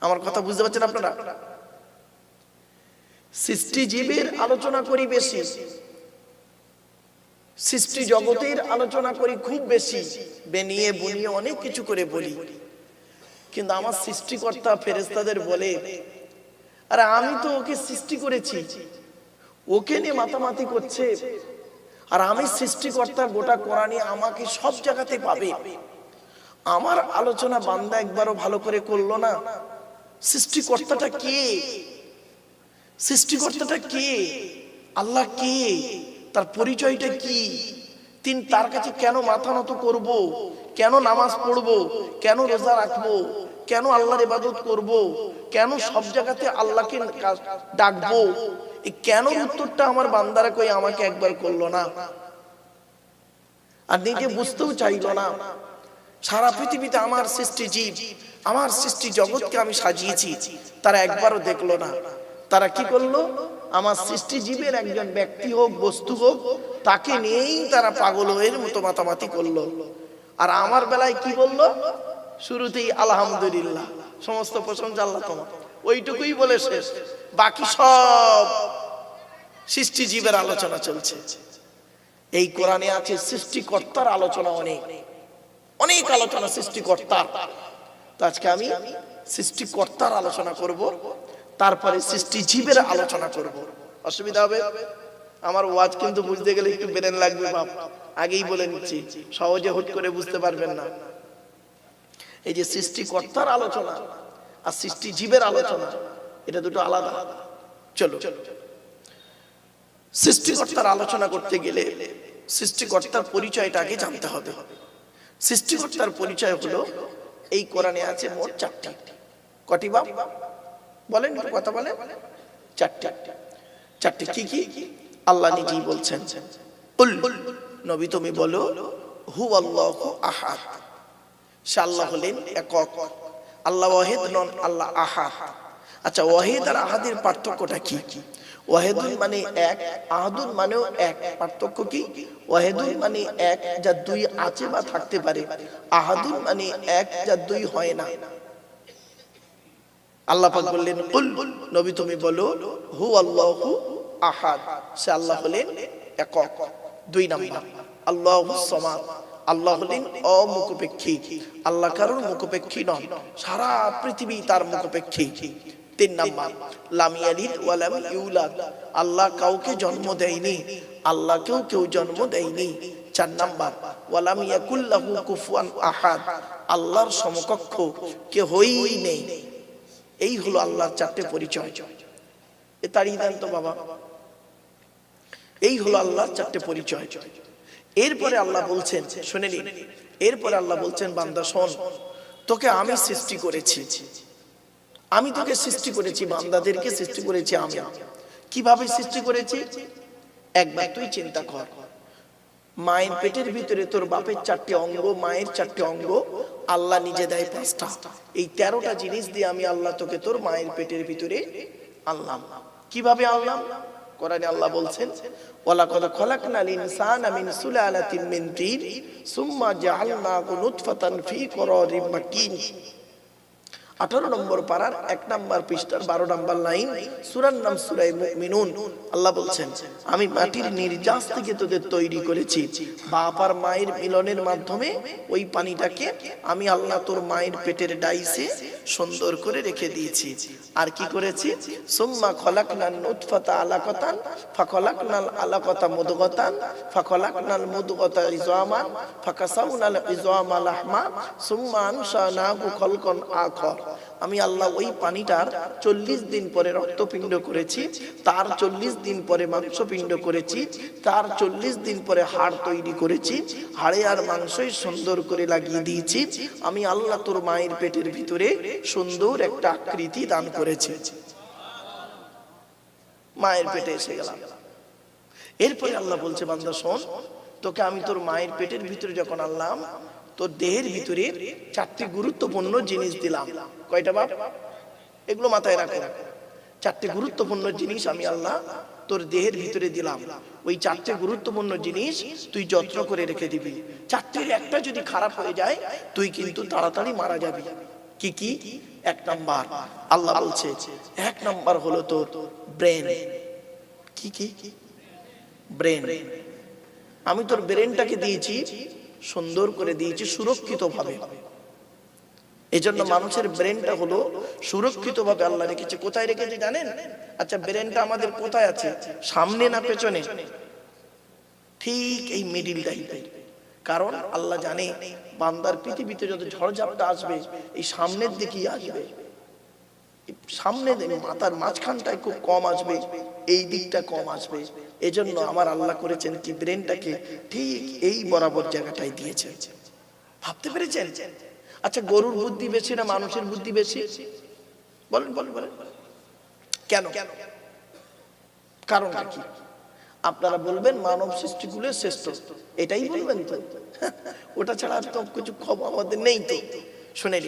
আমার কথা বুঝতে পারছেন আপনারা? সৃষ্টিজীবের আলোচনা করি বেশি। সৃষ্টি জগতের আলোচনা করি খুব বেশি। বেনিয়ে বুনিয়ে অনেক কিছু করে বলি। কিন্তু আমার সৃষ্টিকর্তা ফেরেস্তাদের বলে, আরে আমি তো ওকে সৃষ্টি করেছি। ওকে নিয়ে মাতামাতি করছে। আর আমি সৃষ্টিকর্তা গোটা কোরআনে আমাকে সব জায়গাতে পাবে। আমার আলোচনা বান্দা একবারও ভালো করে করল না। সৃষ্টিকর্তাটা কে? সৃষ্টিকর্তাটা কে? আল্লাহ কে? তার পরিচয়টা কি? তিনি তার কাছে কেন মাথা নত করব? কেন নামাজ পড়ব? কেন রোজা রাখব? কেন আল্লাহর ইবাদত করব? কেন সব জায়গাতে আল্লাহকে ডাকবো? এই কেন উত্তরটা আমার বান্দারা কই আমাকে একবার করল না। আর নিজে বুঝতেও চাইলো না। সারা পৃথিবীতে আমার সৃষ্টি জীব, আমার সৃষ্টি জগৎকে আমি সাজিয়েছি। তারা একবারও দেখল না। তারা কি করল? আমার সৃষ্টি জীবের একজন ব্যক্তি হোক, বস্তু হোক, তাকে নিয়েই তারা পাগল হয়ে মতো মাতামাতি করল। আর আমার বেলায় কি বলল? শুরুতেই আলহামদুলিল্লাহ, সমস্ত প্রশংসা আল্লাহ তোমার। ওইটুকুই বলে শেষ। বাকি সব সৃষ্টি জীবের আলোচনা চলছে। এই কোরআনে আছে সৃষ্টিকর্তার আলোচনা অনেক। অনেক আলোচনা সৃষ্টিকর্তার তো আজকে আমি সৃষ্টিকর্তার আলোচনা করব, তারপরে সৃষ্টি জীবের আলোচনা করব। অসুবিধা হবে? আমার ওয়াজ কিন্তু বুঝতে গেলে একটু বেরেন লাগবে, বাপ। আগেই বলে নিচ্ছি, সহজে হুট করে বুঝতে পারবেন না। এই যে সৃষ্টিকর্তার আলোচনা আর সৃষ্টি জীবের আলোচনা, এটা দুটো আলাদা। চলো। সৃষ্টিকর্তার আলোচনা করতে গেলে সৃষ্টিকর্তার পরিচয়টা আগে জানতে হবে। সৃষ্টিকর্তার পরিচয় হলো, এই কোরআনে আছে মোট চারটি। কটি বাপ? বলেন কথা বলে চারটি। চারটি কি কি? আল্লাহ নিজেই বলছেন নবী তুমি বলো হু আল্লাহ আহাদ। সে আল্লাহ হলেন একক। আল্লাহ ওয়াহিদ নন, আল্লাহ আহাদ। আচ্ছা ওয়াহিদ আর আহাদের পার্থক্যটা কি কি? ওয়াহেদুল মানে এক আহাদুল মানেও এক, পার্থক্য কি? ওয়াহেদুল মানে এক যা দুই আছে বা থাকতে পারে। আহাদুল মানে এক যা দুই হয় না। আল্লাহ পাক বললেন, কুল, নবী তুমি বলো হু আল্লাহু আহাদ। সে আল্লাহ হলেন একক, দুই নাম্বার। আল্লাহু সমাদ। আল্লাহ হলেন অমুখপেক্ষী। আল্লাহ কারোর মুখপেক্ষী নন, সারা পৃথিবী তার মুখপেক্ষী। তিন নাম্বার, লাম ইয়ালিদ ওয়া লাম ইউলাদ। আল্লাহ কাউকে জন্ম দেয়নি, আল্লাহকেও কেউ জন্ম দেয়নি। চার নাম্বার ওয়ালাম ইয়াকুল্লাহু কুফুয়ান আহাদ। আল্লাহর সমকক্ষ কেহই নেই। এই হলো আল্লাহর চারটে পরিচয়। এ তাড়িয়ে দেন তো বাবা। এই হলো আল্লাহর চারটে পরিচয়। এরপরে আল্লাহ বলছেন, শুনে নিন এরপরে আল্লাহ বলছেন, বান্দা শোন, তোকে আমি সৃষ্টি করেছি। আমি তোকে সৃষ্টি করেছি, বান্দাদেরকে সৃষ্টি করেছি আমি। কীভাবে সৃষ্টি করেছি? একবার তুই চিন্তা কর। মায়ের পেটের ভিতরে তোর বাপের চারটি অঙ্গ, মায়ের চারটি অঙ্গ, আল্লাহ নিজে দেয় পাঁচটা। এই তেরোটা জিনিস দিয়ে আমি আল্লাহ তোকে তোর মায়ের পেটের ভিতরে আনলাম। কীভাবে আনলাম? কোরআনে আল্লাহ বলছেন ওয়ালা কদ খলাকনাল ইনসানা মিন সুলালাতিন মিন তিন, সুম্মা জাআলনাহু নুতফাতান ফি করারিম মাকিন। আঠারো নম্বর পাড়ার এক নম্বর পৃষ্ঠার বারো নম্বর লাইন, সুরার নাম সুরাই মুমিনুন। আল্লাহ বলছেন, আমি মাটির নির্যাস থেকে তোদের তৈরি করেছি। বাপ আর মায়ের মিলনের মাধ্যমে ওই পানিটাকে আমি আল্লাহ তোর মায়ের পেটের ডাইসে সুন্দর করে রেখে দিয়েছি। আর কি করেছি? সুম্মা খলাকনাল নুতফাতা আলাকতান, ফাখলাকনাল আলাকতা মুদগতান, ফাখলাকনাল মুদগতা ইজামান, ফাকাসাউনাল ইজামা লাহমা সুম্মা আনশানাহু খলকন আখর। আমি আল্লাহ ওই পানিটার চল্লিশ দিন পরে রক্তপিণ্ড করেছি, তার চল্লিশ দিন পরে মাংসপিণ্ড করেছি, তার চল্লিশ দিন পরে হাড় তৈরি করেছি, হাড়ে আর মাংসই সুন্দর করে লাগিয়ে দিয়েছি। আমি আল্লাহ তোর মায়ের পেটের ভিতরে সুন্দর একটা আকৃতি দান করেছি। মায়ের পেটে এসে গেলাম। এরপরে আল্লাহ বলছে, বান্দা শোন তোকে আমি তোর মায়ের পেটের ভিতরে যখন আনলাম, তোর দেহের ভিতরে চারটি গুরুত্বপূর্ণ জিনিস দিলাম। কয়টা বাপ? এগুলো মাথায় রাখো। চারটি গুরুত্বপূর্ণ জিনিস আমি আল্লাহ তোর দেহের ভিতরে দিলাম। ওই চারটে গুরুত্বপূর্ণ জিনিস তুই যত্ন করে রেখে দিবি। চারটির একটা যদি খারাপ হয়ে যায়, তুই কিন্তু তাড়াতাড়ি মারা যাবি। কি কি? এক নাম্বার, আল্লাহ বলছে, এক নাম্বার হলো তোর ব্রেন। কি কি? ব্রেন। আমি তোর ব্রেনটাকে দিয়েছি সুন্দর করে দিয়েছি সুরক্ষিত ভাবে এই জন্য মানুষের ব্রেনটা হলো সুরক্ষিত ভাবে আল্লাহ রেখেছে। কোথায় রেখেছে জানেন? আচ্ছা ব্রেনটা আমাদের কোথায় আছে? সামনে না পেছনে? ঠিক এই মিডিল টাইপের কারণ আল্লাহ জানে বান্দার পৃথিবীতে যত ঝড়ঝাপটা আসবে এই সামনের দিকেই আসবে। সামনে মাথার মাঝখানটায় খুব কম আসবে, এই দিকটা কম আসবে। এজন্য আমার আল্লাহ করেছেন কি, ব্রেনটাকে ঠিক এই বরাবর জায়গাটায় দিয়েছেন। ভাবতে পেরেছেন? আচ্ছা গরুর বুদ্ধি বেশি না মানুষের বুদ্ধি বেশি? বলেন বলেন বলেন। কেন? কেন কারণটা কি? আপনারা বলবেন মানব সৃষ্টিগুলো শ্রেষ্ঠ, এটাই বলবেন তো। ওটা ছাড়া আর তো কিছু খবর আমাদের নেই তো। শুনে